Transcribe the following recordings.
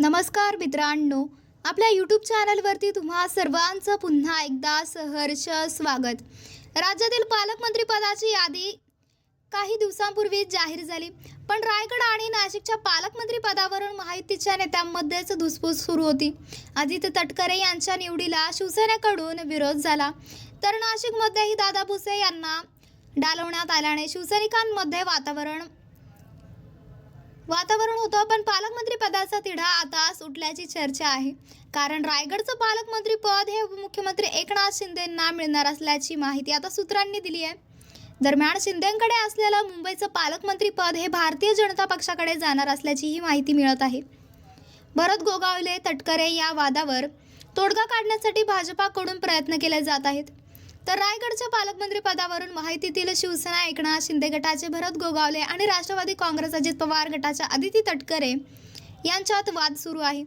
नमस्कार मित्रांनो आपल्या यूट्यूब चॅनलवरती तुम्हा सर्वांचं पुन्हा एकदा सहर्ष स्वागत. राज्यातील पालकमंत्री पदाची यादी काही दिवसांपूर्वी जाहीर झाली पण रायगड आणि नाशिकच्या पालकमंत्री पदावरून महायुतीच्या नेत्यांमध्येच धुसफूस सुरू होती. आदित्य तटकरे यांच्या निवडीला शिवसेनेकडून विरोध झाला. तर नाशिकमध्येही दादा भुसे यांना डालवण्यात आल्याने शिवसैनिकांमध्ये वातावरण वातावरण होतं पण पालकमंत्री पदाचा तिढा आता सुटल्याची चर्चा आहे. कारण रायगडचं पालकमंत्री पद हे उपमुख्यमंत्री एकनाथ शिंदेंना मिळणार असल्याची माहिती आता सूत्रांनी दिली आहे. दरम्यान शिंदेंकडे असलेलं मुंबईचं पालकमंत्री पद हे भारतीय जनता पक्षाकडे जाणार असल्याची ही माहिती मिळत आहे. भरत गोगावले तटकरे या वादावर तोडगा काढण्यासाठी भाजपाकडून प्रयत्न केले जात आहेत. तर रायगडच्या पालकमंत्री पदावरून माहितीतील शिवसेना एकनाथ शिंदे गटाचे भरत गोगावले आणि राष्ट्रवादी काँग्रेस अजित पवार गटाच्या आदिती तटकरे यांच्यात वाद सुरू आहे.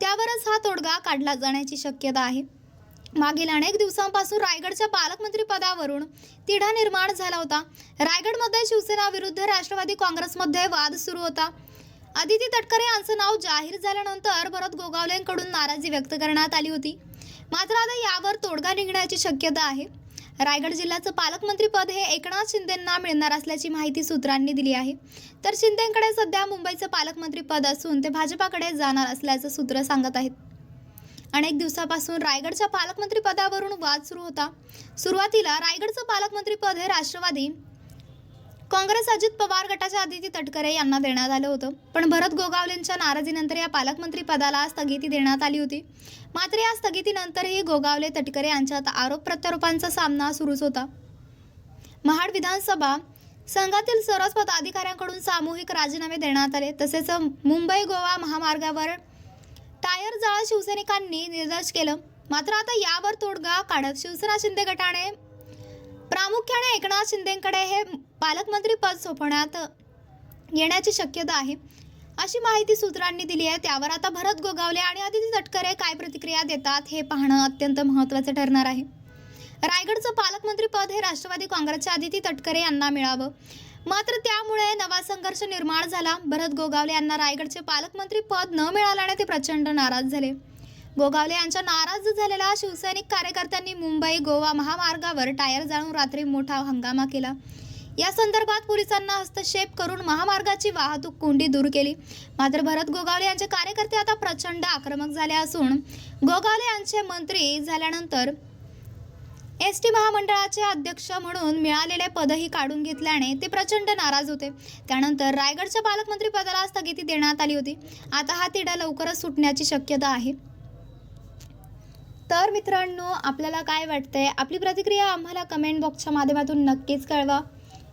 त्यावरच हा तोडगा काढला जाण्याची शक्यता आहे. मागील अनेक दिवसांपासून रायगडच्या पालकमंत्री पदावरून तिढा निर्माण झाला होता. रायगडमध्ये शिवसेना विरुद्ध राष्ट्रवादी काँग्रेसमध्ये वाद सुरू होता. अदिती तटकरे यांचं नाव जाहीर झाल्यानंतर भरत गोगावलेंकडून नाराजी व्यक्त करण्यात आली होती. मात्र आता यावर तोडगा निघण्याची शक्यता आहे. रायगड जिल्ह्याचं पालकमंत्री पद हे एकनाथ शिंदेंना मिळणार असल्याची माहिती सूत्रांनी दिली आहे. तर शिंदेंकडे सध्या मुंबईचं पालकमंत्री पद असून ते भाजपाकडे जाणार असल्याचं सूत्र सांगत आहेत. अनेक दिवसापासून रायगडच्या पालकमंत्री पदावरून वाद सुरू होता. सुरुवातीला रायगडचं पालकमंत्री पद हे राष्ट्रवादी काँग्रेस अजित पवार गटाच्या आदिती तटकरे यांना देण्यात आलं होतं. पण भरत गोगावलेंच्या नाराजीनंतर या पालकमंत्री पदाला स्थगिती देण्यात आली होती. मात्र या स्थगितीनंतरही गोगावले तटकरे यांच्यात आरोप प्रत्यारोपांचा सामना सुरूच होता. महाड विधानसभा संघातील सर्वच पदाधिकाऱ्यांकडून सामूहिक राजीनामे देण्यात आले. तसेच मुंबई गोवा महामार्गावर टायर जाळ शिवसैनिकांनी निर्देश केलं. मात्र आता यावर तोडगा काढत शिवसेना शिंदे गटाने प्रामुख्याने एकनाथ शिंदेकडे हे पालकमंत्री पद सोपवण्यात येण्याची शक्यता आहे. अशी माहिती सूत्रांनी दिली आहे. त्यावर आता भरत गोगावले आणि आदिती तटकरे काय प्रतिक्रिया देतात हे पाहणं अत्यंत महत्त्वाचं ठरणार आहे. रायगडचं पालकमंत्री पद हे राष्ट्रवादी काँग्रेसच्या आदिती तटकरे यांना मिळावं. मात्र त्यामुळे नवा संघर्ष निर्माण झाला. भरत गोगावले यांना रायगडचे पालकमंत्री पद न मिळाल्याने ते प्रचंड नाराज झाले. गोगावले यांच्या नाराज झालेल्या शिवसैनिक कार्यकर्त्यांनी मुंबई गोवा महामार्गावर टायर जाळून रात्री मोठा हंगामा केला. या संदर्भात पोलिसांना हस्तक्षेप करून महामार्गाची वाहतूक कोंडी दूर केली. मात्र भरत गोगावले यांचे कार्यकर्ते आता प्रचंड आक्रमक झाले असून गोगावले यांचे मंत्री झाल्यानंतर एस टी महामंडळाचे अध्यक्ष म्हणून मिळालेले पदही काढून घेतल्याने ते प्रचंड नाराज होते. त्यानंतर रायगडच्या पालकमंत्री पदाला स्थगिती देण्यात आली होती. आता हा तिढा लवकरच सुटण्याची शक्यता आहे. तर मित्रांनो आपल्याला काय वाटतंय? आपली प्रतिक्रिया आम्हाला कमेंट बॉक्सच्या माध्यमातून नक्कीच कळवा.